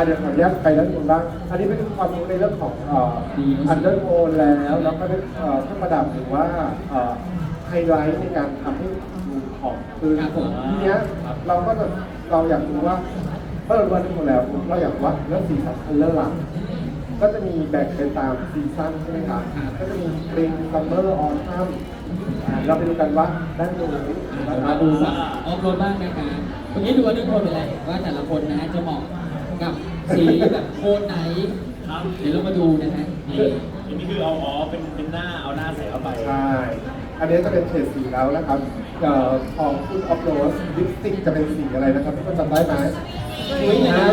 อะเดี๋ยวขออนุญาตไปด้านบนบ้างอันนี้เป็นความรู้ในเรื่องของเอ่ออันเดอร์โทนแล้วแล้วก็เอ่อเครื่องประดับหรือว่าเอ่อไฮไลท์ในการทำให้ดูของคือครับผม ทีเนี้ยเราก็จะเราอยากรู้ว่าเมื่อเราดูอันเดอร์โทนแล้วเราอยากวัดเรื่องสีสันคัลเลอร์หลักก็จะมีแบ่งเป็นตามซีซั่นใช่ไหมครับก็จะมีสปริงซัมเมอร์ออนทัมเราไปดูกันว่าด้านนู้นเรามาดูแบบออฟโรดบ้างนะครับเมื่อกี้ดูอันนี้โทนไปแล้วว่าแต่ละคนนะฮะจะเหมาะกับ สีแบบโทนไหน ครับเดี๋ยวเรามาดูนะฮะนี่อันนี้คือเอาอ๋อเป็นเป็นหน้าเอาหน้าใส่เข้าไป ใช่ อันนี้จะเป็นเฉดสีแล้วนะครับเอ่อของคุณออฟโรสลิปสติกจะเป็นสีอะไรนะครับทุกคนจำได้ไหมสวยเลยนะ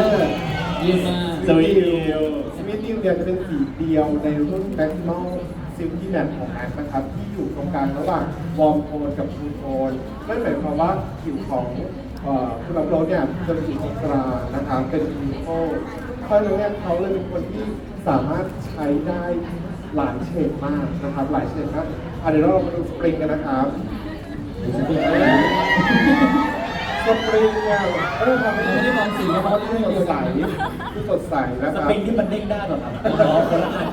เยี่ยมมากสวีทดิวสวิตดิวเนี่ยจะเป็นสีเดียวในรุ่นแบ็คโนซิลที่แมทของแอคนะครับที่อยู่ตรงกลางระหว่างวอร์มโทนกับทูโทนนั่นหมายความว่าผิวของเอ่อ คุณออฟโรสเนี่ยจะเป็นสีตรงกลางนะครับเป็นยูโคเพราะฉะนั้นเนี่ยเขาเลยเป็นคนที่สามารถใช้ได้หลายเฉดมากนะครับ หลายเฉดมากอะเดี๋ยวเรามาดูสปริงกันนะครับสปริงเนี่ยก็จะทำให้ไม่ได้มองสีเฉแล้วพาะเพที่ราะสที่ดเดียวใสกันที่สดใสนะสครับปริงที่มันเด้งได้แบบครับอ๋อคนละอัน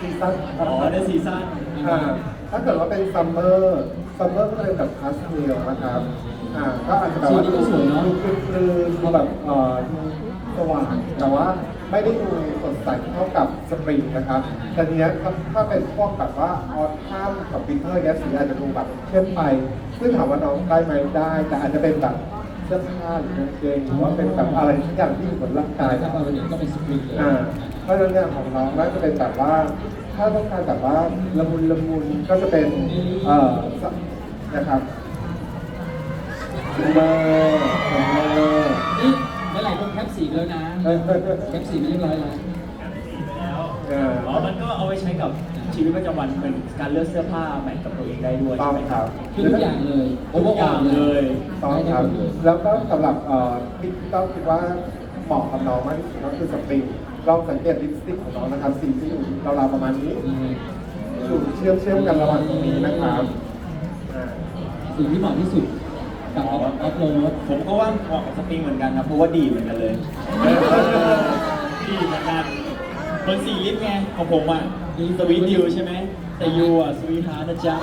ซีซั่นอ๋อในซีซั่นอ่าถ้าเกิดว่าเป็นซัมเมอร์ ซัมเมอร์ก็จะเป็นแบบพาสเทลนะครับอ่าก็อาจจะแบบว่าดูคลืนๆดูแบบเอ่อดูสว่างแต่ว่าไม่ได้ดูสดใสเท่ากับสปริงนะครับแต่ทีเนี้ยถ้าถ้าเป็นพวกแบบว่าออทัมกับวินเทอร์เนี้ยสีอาจจะดูแบบเข้มไป ซึ่งถามว่าน้องได้ไหมได้ แต่อาจจะเป็นแบบเสื้อผ้าหรือกางเกงหรือว่าเป็นแบบอะไรทุกอย่างที่อยู่บนร่างกายถ้านะคเรารับเห็นก็เป็นสปริงเลยอ่าเพราะฉะนั้นเนี่ยของน้องน่าจะเป็นแบบว่าถ้าต้องการแบบว่าละมุนละมุนก็จะเป็นเอ่อส นะครับซัมเมอร์ซัมเมอร์นี่หลายๆคนแคปสีไปแล้วนะเออเออเออแคปสีไปเรียบร้อยแล้ว เอออ๋อ มันก็เอาไว้ใช้กับชีวิตประจำวันเป็นการเลือกเสื้อผ้าแมทกับตัวเองได้ด้วยต้อใช่งไหมครับคือทุกอย่างเลยโอเวอร์ออลเลยต้องครับแล้วก็สำหรับเอ่อที่ต้องคิดว่าเหมาะกับน้องมากที่สุดก็คือสปริงลองสังเกตลิปสติกของน้องนะครับสีจะอยู่ราวๆประมาณนี้ อยู่เชื่อมเชื่อมๆกันระหว่างตรงนี้นะครับอ่า สิ่งที่เหมาะที่สุดกับออฟโรดผมก็ว่าเหมาะกับสปริงเหมือนกันครับเพราะว่าดีเหมือนกันเลยดีเหมือนกันคนสีลิปไงของผมอะสวีทดิวใช่ไหมแต่ยูอะสวีทฮาร์ดนะจ๊ะ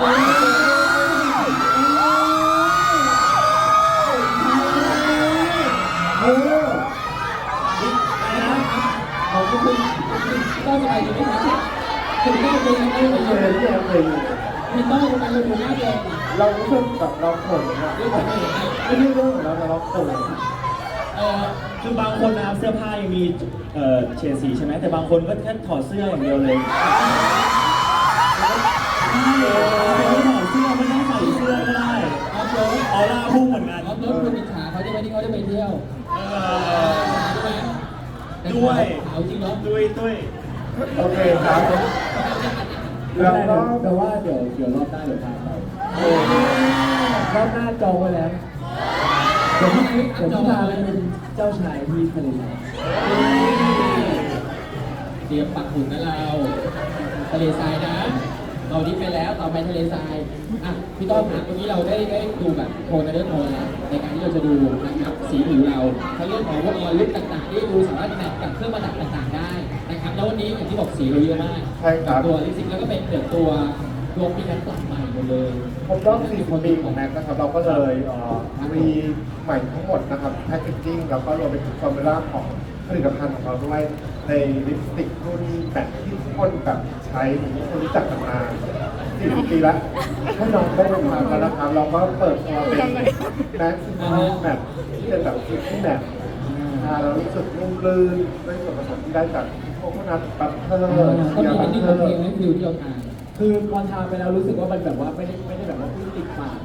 เออขอบคุณก็สบายดีไหมครับคุณก็เป็นยังไงไม่เลเคยยที่เคยพี่ต้องทำไมเราดูหน้าแดง เรารู้สึกแบบเราเขินอะไม่ใช่เรื่องของเราแต่เราเขินเออคือบางคนนะครับเสื้อผ้ายังมีเอ่อเฉดสีใช่ไหมแต่บางคนก็แค่ถอดเสื้ออย่างเดียวเลยใช่ไม่ถอดเสื้อไม่ต้องใส่เสื้อก็ได้ออฟโรดออร่าพุ่งเหมือนกันออฟโรดคุณอิจฉาเขาใช่ไหมที่เขาได้ไปเที่ยวเออใช่ไหมด้วยเอาจริงเหรอด้วยด้วยโอเคครับแล้วก็แต่ว่าเดี๋ยวเดี๋ยวรอบหน้าเดี๋ยวพาไป โอ้รอบหน้าจองไว้แล้วเดี๋ยวพี่เดี๋ยวพี่พาไปเป็นเจ้าชายที่ทะเลทรายเตรียมปักหุ่นนะเรา ทะเลทรายนะ เราดิฟไปแล้วต่อไปทะเลทราย อะ พี่ต้อมครับวันนี้เราได้ได้ดูแบบโทนในเรื่องโทนแล้วในการที่เราจะดูนะครับสีผิวเราทั้งเรื่องของพวกออลุกต่างๆที่ดูสามารถแมทกับเครื่องประดับต่างๆได้นะครับแล้ววันนี้อย่างที่บอกสีเราเยอะมากใช่ครับ ตัวลิปสติกแล้วก็เป็นเกิดตัวตัว มีการปรับใหม่หมดเลยผมรอบ40ปีของแม็กนะครับ เราก็เลยเอ่อรีใหม่ทั้งหมดนะครับแพคเกจจิ้งแล้วก็รวมไปถึงฟอร์มูล่าของผลิตภัณฑ์ของเราด้วยในลิปสติกรุ่นแบบที่ทุกคนแบบใช้หรือทุกคนรู้จักกันมา40ปีแล้วให้น้องได้ลองทานแล้วนะครับ เราก็เปิดตัวเป็นแม็กซิมัลแบบที่เป็นแบบซิตี้แบบทานแล้วรู้สึกนุ่มลื่นด้วยส่วนผสมที่ได้จากโคโคนัทบัตเตอร์ก็มีบัอันตนี้เตขอองเพลงร์ให้ฟิวที่เราทาน คือพอทาไปแล้วรู้สึกว่ามันแบบว่าไม่ได้ไม่ได้แบบว่าเพิ่งติดปาก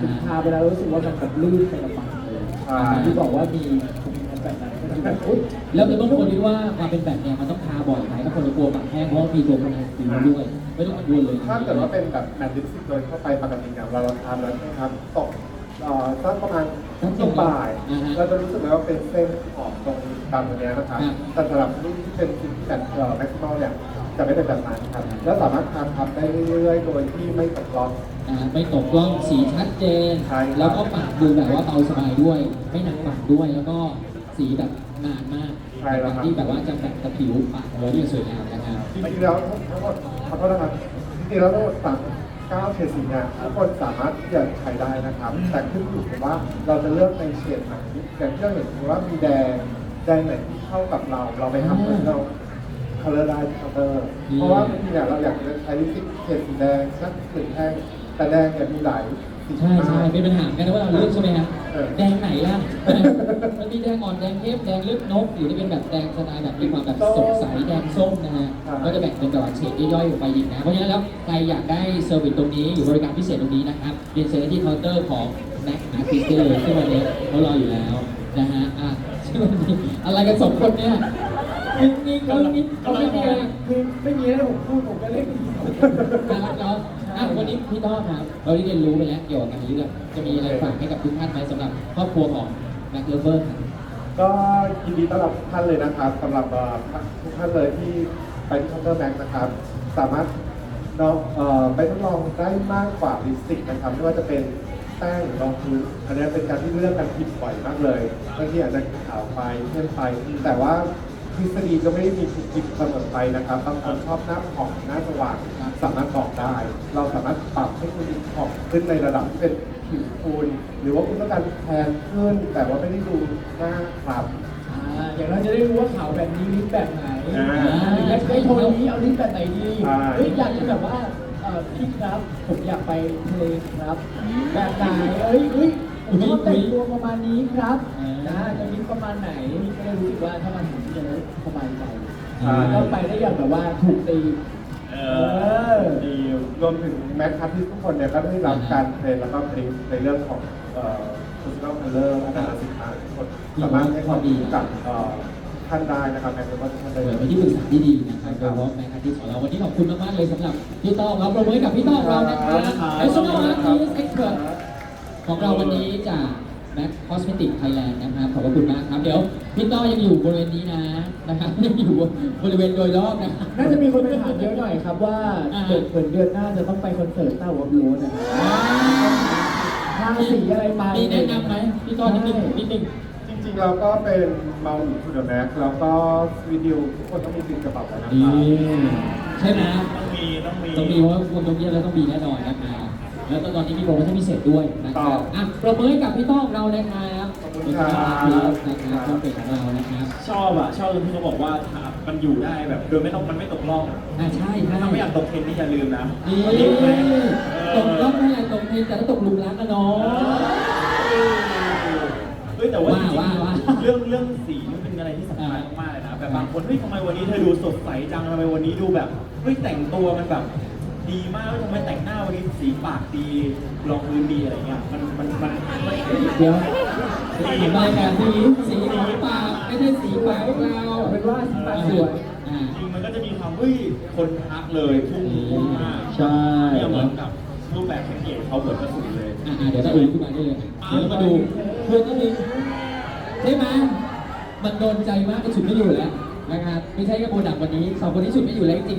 คือทาไปแล้วรู้สึกว่ามันแบบลื่นไปกับปากเลยใช่ ที่บอกว่ามีภูมิคุ้มกันแบบนั้นก็คือแบบอุ๊ยแล้วก็ต้องคนที่ว่าความเป็นแบบเนี้ยมันต้องทาบ่อยไหมถ้าคนจะกลัวปากแห้งเพราะว่ามีตัวคนผิวด้วย ไม่ต้องกังวลเลยถ้าเกิดว่าเป็นแบบแมทลิปสติกโดยทั่วไปปกติเนี่ยเราเราทานแล้วนะครับตกเอ่อสักประมาณช่วงบ่าย เราจะรู้สึกเลยว่าเป็นเส้นขอบตรงตามตรงเนี้ยนะครับแต่สำหรับรุ่นที่เป็นซินแอนเอ่อแม็กซิมอลเนี่ย จะไม่เป็นแบบนั้นครับ แล้วสามารถทานทับได้เรื่อยๆ โดยที่ไม่ตกล็อกอ่าไม่ตกกล้องสีชัดเจน ใช่ครับ แล้วก็ปากดูแบบว่าเบาสบายด้วย ไม่หนักปากด้วย แล้วก็สีแบบนานมากใช่แล้วครับที่แบบว่าจะแบบกับผิวปากของเราที่สวยงามนะครับ จริงๆแล้วทั้งหมดขอโทษนะครับจริงๆแล้วทั้งหมดสามเก้าเฉดสีเนี่ยทุกคนสามารถที่จะใช้ได้นะครับ แต่ขึ้นอยู่กับว่าเราจะเลือกในเฉดไหนอย่างที่เราเห็นคือว่ามีแดงแดงไหนที่เข้ากับเรา เราไปทำให้เรา color ได้ที่เคาน์เตอร์อืมเพราะว่าบางทีเนี่ยเราอยากจะใช้ลิปสติกเฉดสีแดงสักหนึ่งแท่งแต่แดงเนี่ยมีหลายสีใช่ใช่มากเป็นปัญหาเหมือนกันนะว่าเราเลือกใช่ไหมครับเออ แดงไหนล่ะ มันมีแดงอ่อนแดงเข้มแดงลึกนกหรือจะเป็นแบบแดงสไตล์แบบมีความแบบสดใสแดงส้มนะฮะครับก็จะแบ่งเป็นแบบเฉดย่อยๆออกไปอีกนะเพราะฉะนั้นแล้วใครอยากได้เซอร์วิสตรงนี้หรือบริการพิเศษตรงนี้นะครับเรียนเชิญได้ที่เคาน์เตอร์ของแม็กอาร์ติสได้เลยซึ่งวันนี้เขารออยู่แล้วนะฮะอะซึ่งวันนี้อะไรกันสองคนเนี่ย นิ่งเขานิ่งเขาไม่มีอะไรคือไม่มีอะไรผมพูดผมก็เล่นนะครับเนาะอะวันนี้พี่ต้อมครับเราได้เรียนรู้ไปแล้วเกี่ยวกับการเลือกจะมีอะไรฝากให้กับทุกท่านไหมสำหรับครอบครัวของแม็กเลเวอร์ครับก็ยินดีต้อนรับทุกท่านเลยนะครับสำหรับทุกท่านเลยที่ไปที่เคาน์เตอร์แม็กนะครับ สามารถเนาะเไปทดลองได้มากกว่าลิปสติกนะครับไม่ว่าจะเป็นแป้งหรือรองพื้นอันนี้เป็นการที่เลือกกันผิดบ่อยมากเลยบางทีอาจจะขาวไปเข้มไปแต่ว่า ทฤษฎีก็ไม่ได้มีผิดผิดเสมอไปนะครับบางคนชอบหน้าผ่องหน้าสว่างสามารถบอกได้ เราสามารถปรับให้คุณผ่องขึ้นในระดับที่เป็นผิวคุณหรือว่าคุณต้องการแทนขึ้น แต่ว่าไม่ได้ดูหน้าคล้ำ อ่าอย่างเราจะได้รู้ว่าขาวแบบนี้ลิปแบบไหนอ่าหรืออยากใช้โทนนี้เอาลิปแบบไหนดีใช่ เฮ้ยอยากจะแบบว่าเอ่อพี่ครับผมอยากไปทะเลครับ แบบไหนเอ้ยเฮ้ย ผมชอบแต่งตัวประมาณนี้ครับอ่านนะจะลิปประมาณไหนก็เลยรู้สึกว่าถ้ามันถึงจะได้สบายใจใช่ก็ไปได้อย่างแบบว่าถูกตีม เออ ดีลรวมถึงแม็กครับที่ทุกคนเนี่ยก็ได้รับการเทรนแล้วก็บรีฟในเรื่องของเอ่อ personal color อัตราสินค้าทุกคนสามารถให้ความรู้กับเอ่อท่านได้นะครับแม็กซ์ว่าท่านได้เปิเลดยไปที่ปรึกษาที่ดีนะครับโดยเฉพาะแม็กอาร์ติสของเราวันนี้ขอบคุณมากๆเลยสำหรับพี่ต้อมเราประเมินกับพี่ต้อมเรานะครับ National Artist Expert ของเราวันนี้จากแม็กคอสเมติกไทยแลนด์นะครับขอบพระคุณมากครับ เดี๋ยวพี่ต้อยังอยู่บริเวณนี้นะนะครับยังอยู่บริเวณโดยรอบนะครับน่าจะมีคนไปถามเยอะหน่อยครับว่าอ่าเดือนเหมือนเดือนหน้าจะต้องไปคอนเสิร์ตเต้าวับลูนะทาสีอะไรไปมีแนะนำไหมพี่ต้อนิดนึงนิดนึงจริงๆเราก็เป็นเมาอีทูเดอะแม็กแล้วก็วิดีโอทุกคนต้องมีติดกระเป๋าไว้นะคนี่รับใช่ไหมต้องมีต้องมีต้องมีเพราะว่าคุณต้องเยี่ยมแล้วต้องมีแน่นอนนะครับ แล้วตอนนี้มีโปรโมชั่นพิเศษด้วยนะครับอะประเมินกับพี่ต้อมเรานะครับขอบคุณครับนะครับช่องเป็นของเรานะครับชอบอะชอบตรงที่เขาบอกว่าถ้ามันอยู่ได้แบบโดยไม่ต้องมันไม่ตกล่องอ่าใช่ใช่ถ้าไม่อยากตกเทรนนี่อย่าลืมนะนี่รีบไหมตกรอบแรกตกเพลงแต่ถ้าตกหลุมรักอะเนาะเฮ้ยแต่ว่าจริงว่าว่าๆเรื่องเรื่องสีมันเป็นอะไรที่สำคัญมากๆเลยนะแบบบางคนเฮ้ยทำไมวันนี้เธอดูสดใสจังทำไมวันนี้ดูแบบเฮ้ยแต่งตัวมันแบบ ดีมากเฮ้ยทำไมแต่งหน้าวันนี้สีปากดีรองพื้นดีอะไรเงี้ยมันมันมันมันเดี๋ยวสีอะไรกันสีสีปากไม่ใช่สีปากของเราเอาเป็นว่าสีปากสวยอ่าจริงมันก็จะมีความเฮ้ยคนทักเลยพุ่งพุ่งมากใช่เนี่ยเหมือนกับรูปแบบแพ็กเกจเขาเหมือนกระสุนเลยอ่าเดี๋ยวเราดูขึ้นมาได้เลยเดี๋ยวเรามาดูเพื่อนนิดนึงใช่ไหมมันโดนใจมากก็ฉุดไม่อยู่แล้วนะครับไม่ใช่แค่โปรดักต์วันนี้สองคนนี้ฉุดไม่อยู่แล้วจริงๆนะ